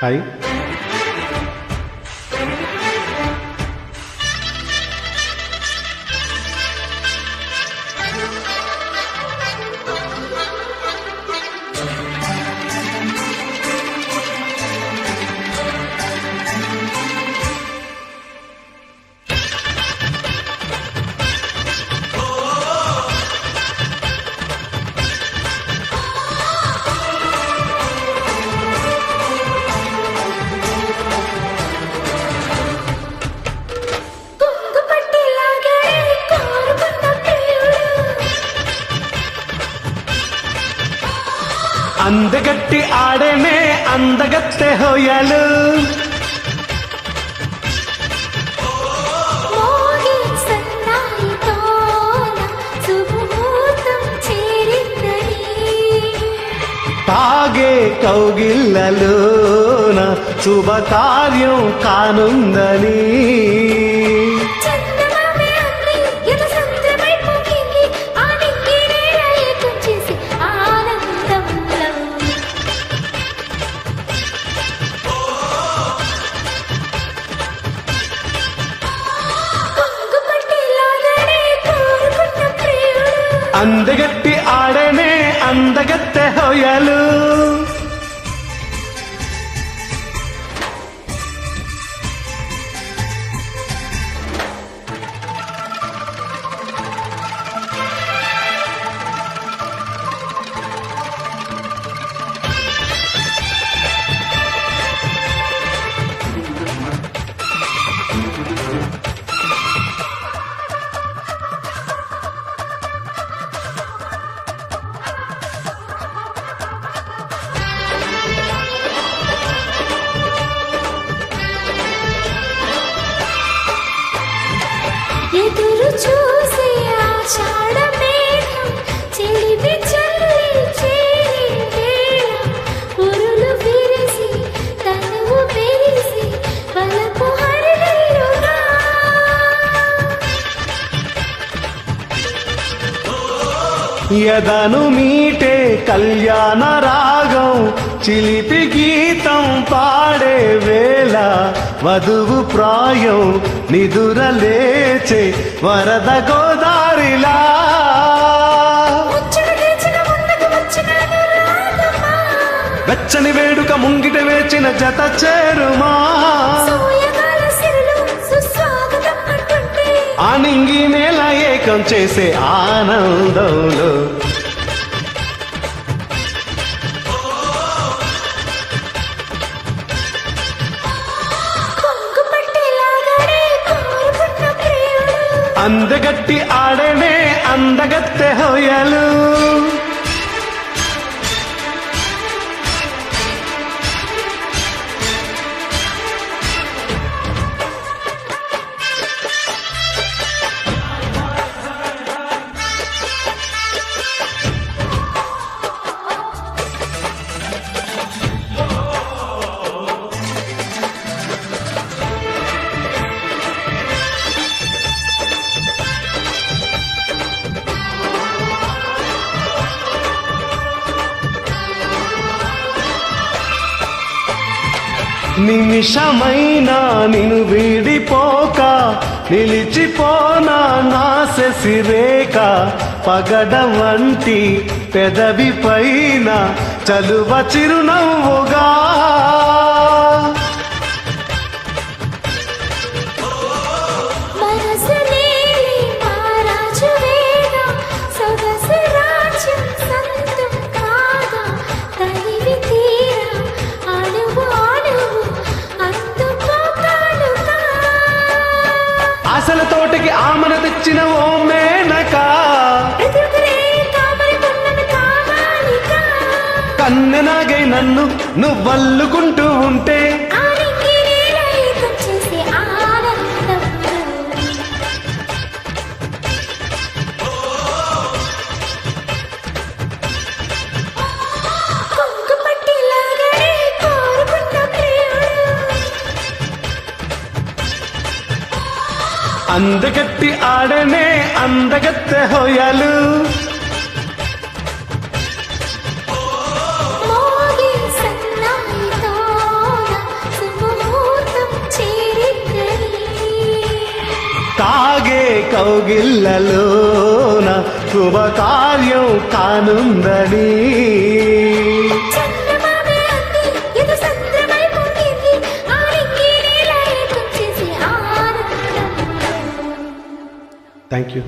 Aí. అందగట్టి ఆడేనే అందగత్తె హోయలు తాగే కౌగిల్లలోన శుభకార్యం కానుందని అందగట్టి ఆడేనే అందగత్తె హోయలు యదను మీటే కళ్యాణ రాగం చిలిపి గీతం పాడే వేళ వధువు ప్రాయం నిదుర లేచే వరద గోదారిలా. వెచ్చని వేడుక ముంగిట వేచిన జత చేరుమా. ఆనింగి నేల ఏకం చేసే ఆనందంలో. అందగట్టి ఆడనే అందగత్తె హోయలు. నిమిషమైనా నిన్ను వీడిపోక నిలిచిపోనా నా శశిరేఖ పగడ వంటి పెదవి పైన చలువ చిరునవ్వుగా. కన్నెనాగై నన్ను నువ్వల్లుకుంటూ ఉంటే. అందగట్టి ఆడనే అందగత్తె హోయలు కౌగిళ్ళలోన శుభకార్యం కానుందని థ్యాంక్ యూ